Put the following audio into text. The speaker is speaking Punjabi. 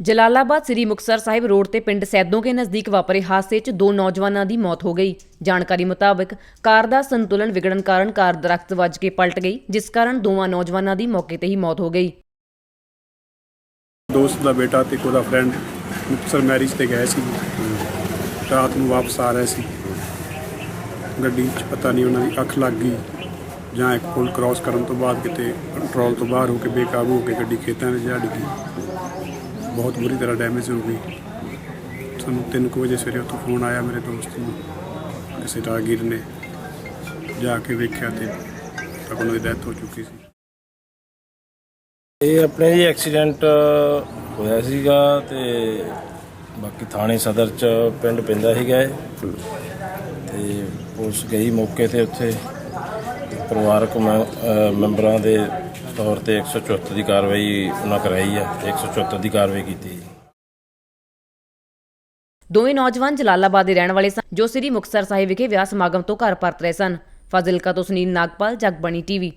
ਜਲਾਲਾਬਾਦ ਸ੍ਰੀ ਮੁਕਤਸਰ ਸਾਹਿਬ ਰੋਡ ਤੇ ਪਿੰਡ ਸੈਦੋਂ ਨਜ਼ਦੀਕ ਵਾਪਰੇ ਹਾਦਸੇ 'ਚ ਦੋ ਨੌਜਵਾਨਾਂ ਦੀ ਮੌਤ ਹੋ ਗਈ। ਜਾਣਕਾਰੀ ਮੁਤਾਬਕ ਕਾਰ ਦਾ ਸੰਤੁਲਨ ਵਿਗੜਨ ਕਾਰਨ ਕਾਰ ਦਰਖਤ ਵੱਜ ਕੇ ਪਲਟ ਗਈ, ਜਿਸ ਕਾਰਨ ਦੋਵਾਂ ਨੌਜਵਾਨਾਂ ਦੀ ਮੌਕੇ ਤੇ ਹੀ ਮੌਤ ਹੋ ਗਈ। ਦੋਸਤ ਦਾ ਬੇਟਾ ਤੇ ਉਹਦਾ ਫਰੈਂਡ ਮੁਕਤਸਰ ਮੈਰਿਜ ਤੇ ਗਏ ਸੀ। ਰਾਤ ਨੂੰ ਵਾਪਸ ਆ ਰਹੇ ਸੀ। ਗੱਡੀ 'ਚ ਪਤਾ ਨਹੀਂ ਉਹਨਾਂ ਦੀ ਅੱਖ ਲੱਗ ਗਈ ਜਾਂ ਇੱਕ ਪੁਲ ਕ੍ਰਾਸ ਕਰਨ ਤੋਂ ਬਾਅਦ ਕਿਤੇ ਕੰਟਰੋਲ ਤੋਂ ਬਾਹਰ ਹੋ ਕੇ ਬੇਕਾਬੂ ਹੋ ਕੇ ਗੱਡੀ ਖੇਤਾਂ ਵਿੱਚ ਜਾ ਡਿੱਗੀ ਬਹੁਤ ਬੁਰੀ ਤਰ੍ਹਾਂ ਡੈਮੇਜ ਹੋ ਗਈ। ਸਾਨੂੰ 3 ਵਜੇ ਸਵੇਰੇ ਉੱਥੋਂ ਫੋਨ ਆਇਆ ਮੇਰੇ ਦੋਸਤ ਨੂੰ, ਕਿਸੇ ਰਾਗੀਰ ਨੇ। ਜਾ ਕੇ ਵੇਖਿਆ ਤੇ ਤਾਂ ਉਹਨਾਂ ਦੀ ਡੈਥ ਹੋ ਚੁੱਕੀ ਸੀ। ਇਹ ਆਪਣੇ ਜੀ ਐਕਸੀਡੈਂਟ ਹੋਇਆ ਸੀਗਾ ਤੇ ਬਾਕੀ ਥਾਣੇ ਸਦਰ ਚ ਪਿੰਡ ਪੈਂਦਾ ਸੀਗਾ ਇਹ। ਤੇ ਪੁਲਿਸ ਗਈ ਮੌਕੇ ਤੇ ਉੱਥੇ। ਪਰਿਵਾਰਕ ਮੈਂ- ਮੈਂਬਰਾਂ ਦੇ ਤੌਰ ਤੇ 174 ਦੀ ਕਾਰਵਾਈ ਉਹਨਾਂ ਕਰਾਈ ਆ ਤੇ 174 ਦੀ ਕਾਰਵਾਈ ਕੀਤੀ ਜੀ। ਦੋਵੇਂ ਨੌਜਵਾਨ ਜਲਾਲਾਬਾਦ ਦੇ ਰਹਿਣ ਵਾਲੇ ਸਨ, ਜੋ ਸ੍ਰੀ ਮੁਕਤਸਰ ਸਾਹਿਬ ਵਿਖੇ ਵਿਆਹ ਸਮਾਗਮ ਤੋਂ ਘਰ ਪਰਤ ਰਹੇ ਸਨ। ਫਾਜ਼ਿਲਕਾ ਤੋਂ ਸੁਨੀਲ ਨਾਗਪਾਲ, ਜਗਬਣੀ ਟੀਵੀ।